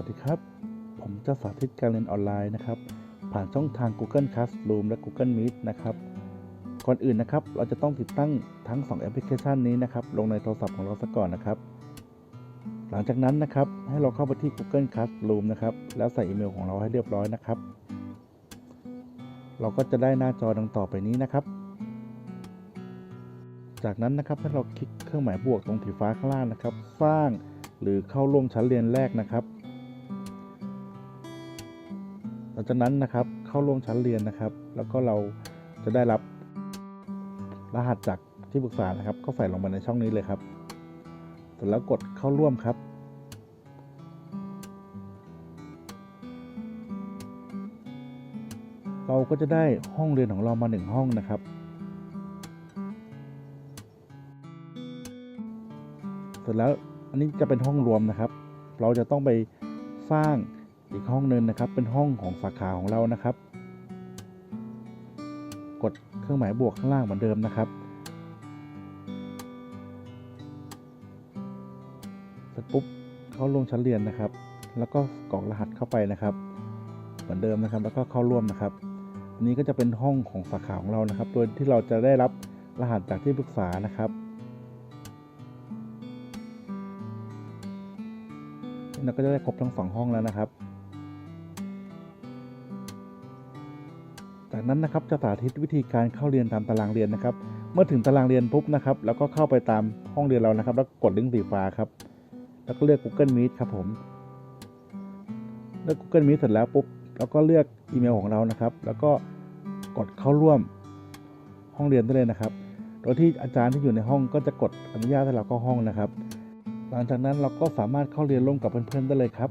วัสดีครับ ผมจะสาธิตการเรียนออนไลน์นะครับ ผ่านช่องทาง Google Classroom และ Google Meet นะครับ ก่อนอื่นนะครับ เราจะต้องติดตั้งทั้ง 2 แอปพลิเคชันนี้นะครับ ลงในโทรศัพท์ของเราซะก่อนนะครับ หลังจากนั้นนะครับ ให้เราเข้าไปที่ Google Classroom นะครับ แล้วใส่อีเมลของเราให้เรียบร้อยนะครับ เราก็จะได้หน้าจอดังต่อไปนี้นะครับ จากนั้นนะครับให้เราคลิกเครื่องหมายบวกตรงสีฟ้าข้างล่างนะครับ สร้างหรือเข้าร่วมชั้นเรียนแรกนะครับ ลังจากนั้นนะครับเข้าร่วมชั้นเรียนนะครับ แล้วก็เราจะได้รับรหัสจากที่ปรึกษานะครับ ก็ใส่ลงมาในช่องนี้เลยครับเสร็จแล้วกดเข้าร่วมครับ เราก็จะได้ห้องเรียนของเรามาหนึ่งห้องนะครับเสร็จแล้วอันนี้จะเป็นห้องรวมนะครับ เราจะต้องไปสร้าง อีกห้องหนึ่งนะครับ เป็นห้องของสาขาของเรานะครับ กดเครื่องหมายบวกข้างล่างเหมือนเดิมนะครับเสร็จปุ๊บเข้าร่วมชั้นเรียนนะครับ แล้วก็กรอกรหัสเข้าไปนะครับ เหมือนเดิมนะครับ แล้วก็เข้าร่วมนะครับอันนี้ก็จะเป็นห้องของสาขาของเรานะครับ โดยที่เราจะได้รับรหัสจากที่ปรึกษานะครับเราก็จะได้ครบทั้งสองห้องแล้วนะครับ จากนั้นนะครับจะสาธิตวิธีการเข้าเรียนตามตารางเรียนนะครับ เมื่อถึงตารางเรียนปุ๊บนะครับแล้วก็เข้าไปตามห้องเรียนเรานะครับ แล้วกดลิงก์สีฟ้าครับ แล้วก็เลือก Google Meet ครับผม เลือก Google Meet เสร็จแล้วปุ๊บแล้วก็เลือกอีเมลของเรานะครับ แล้วก็กดเข้าร่วมห้องเรียนได้เลยนะครับ โดยที่อาจารย์ที่อยู่ในห้องก็จะกดอนุญาตให้เราเข้าห้องนะครับ หลังจากนั้นเราก็สามารถเข้าเรียนร่วมกับเพื่อนๆได้เลยครับ